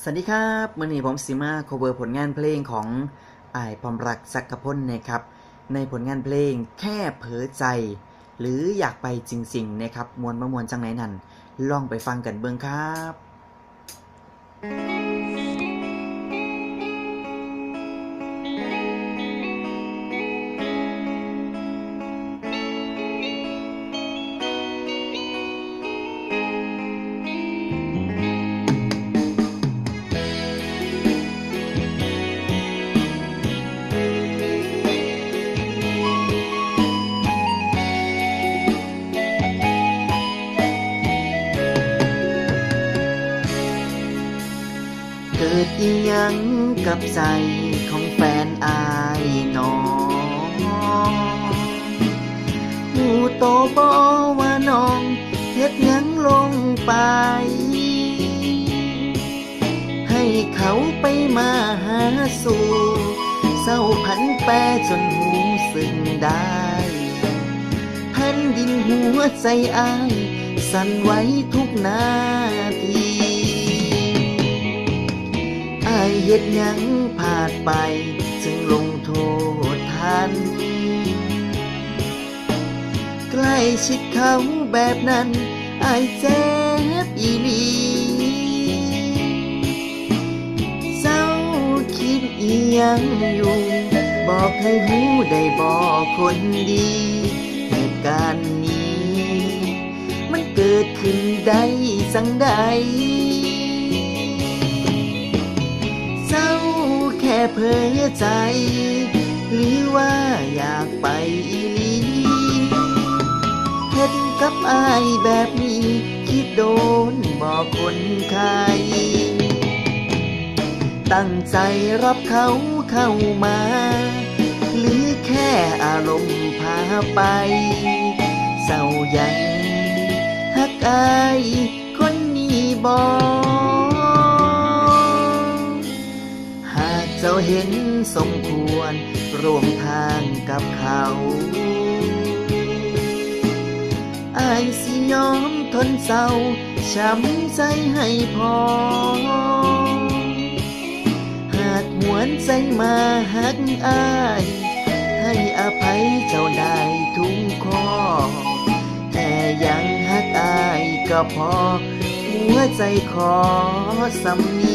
สวัสดีครับมื่อนี้ผมสิมา cover ผลงานเพลงของอายพรหมรักสักกพลนะครับ ในผลงานเพลงแค่เผลอใจ หรืออยากไปจริงๆนะครับมวลมะมวลจังไหนนั่น ลองไปฟังกันเบื้องครับ กิดอีหยังกับใจของแฟนอายหนอหูโตบอว่าน้องเฮ็ดหยังลงไป ให้เขาไปมาหาสู่เศร้าพันแปรจนหูสึงได้แผ่นดินหัวใจอาย สั่นไหวทุกนาที เฮ็ดยังพลาดไปจึงลงโทษทันใกล้ชิดเขาแบบนั้นอายเจ็บอีหลีเจ้าคิดอียังอยู่บอกให้หูได้บอกคนดีเหตุการณ์นี้ มันเกิดขึ้นได้สังใด ค่เพ้อใจ หรือว่าอยากไปอีหลีเห็นกับอายแบบนี้ คิดโดนบอกคนไข้ตั้งใจรับเขาเข้ามา หรือแค่อารมณ์พาไป เศร้ายังฮักอาย เห็นสมควรร่วมทางกับเขาอายสิยอมทนเศร้าช้ำใจให้พอ หากหวนใจมาหักอาย ให้อภัยเจ้าได้ทุกข้อแค่ยังหักอายก็พอ หัวใจขอสำนี